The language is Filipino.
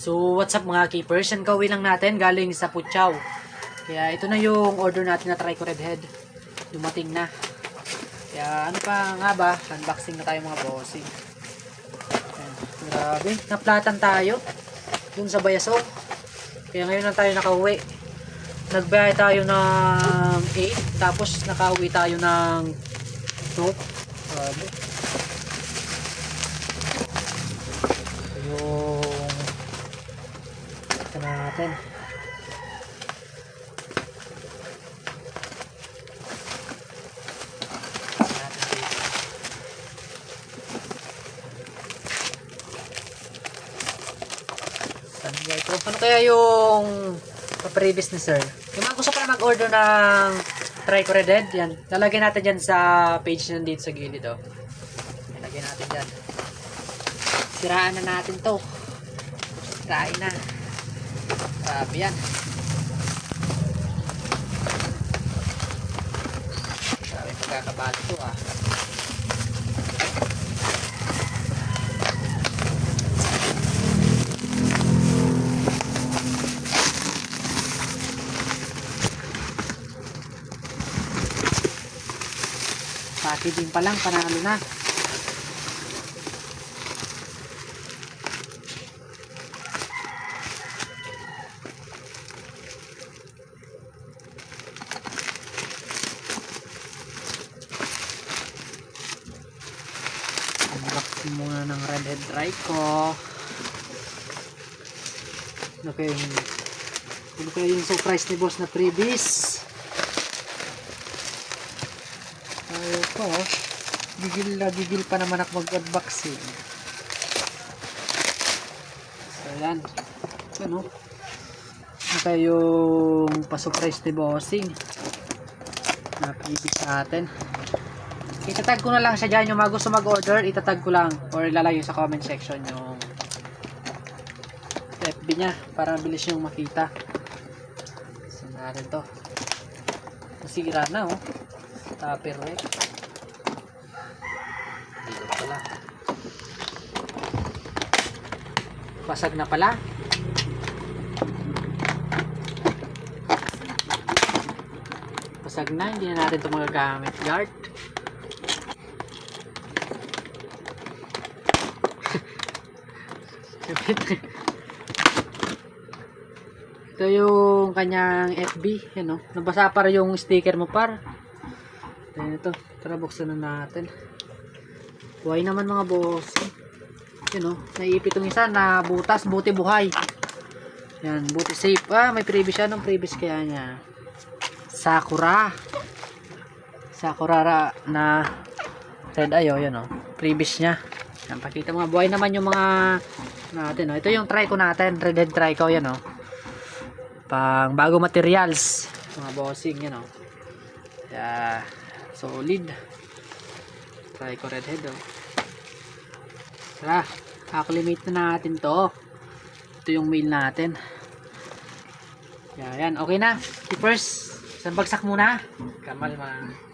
So, what's up mga keepers? Yan kauwi lang natin galing sa Puchaw. Kaya ito na yung order natin na Trico Red Head. Dumating na. Kaya ano pa nga ba? Unboxing na tayo mga bossing. Ayan, grabe. Naplatan tayo. Dun sa Bayasok. Kaya ngayon lang tayo nakauwi. Nagbiyahe tayo ng 8. Tapos nakauwi tayo ng 2. Grabe. Natin. Ano kaya yung previous ni sir? Yung mga gusto pa na mag-order ng Trico Red Dead, yan. Lalagyan natin dyan sa page nandito sa gilid, oh. Lalagyan natin dyan. Siraan na natin to. Sirain na. Grabe yan. Grabe pagkakabali to, ah. Packaging pa lang, panalo na. Unboxing muna ng Red Head Trico. Ano kaya yung ano kaya yung surprise ni boss na previous? Ayaw ko. oh. Gigil na gigil pa naman ako mag-unboxing. So, yan. Ano? Kaya yung pa-surprise ni bossing? Na previous sa atin. Itatag ko na lang siya dyan. Yung mga gusto mag-order, itatag ko lang. Or ilalagay sa comment section yung FB niya. Para mabilis yung makita. So, natin to. Masira na oh. Tupperware. Dito pala. Basag na pala. Basag na. Hindi na natin ito magagamit. Guard. Ito yung kanyang FB, yan o. Nabasa para yung sticker mo par. Ayan ito. Tara buksan na natin. Buhay naman mga boss. Yan o. Naiipit yung isa na butas, buti buhay. Yan, buti safe. Ah, may previous siya. Anong previous kaya niya? Sakura. Sakura ra- na red yan o. Previous niya. Yan, pakita mga buhay naman yung mga natin o. Ito yung try ko natin. Red head try ko, yan o pang bago materials mga bossing yan o yeah, solid. Try ko red head o tara acclimate na natin to. Ito yung mail natin. Yeah, yan okay na. Keepers isang muna. Kamal man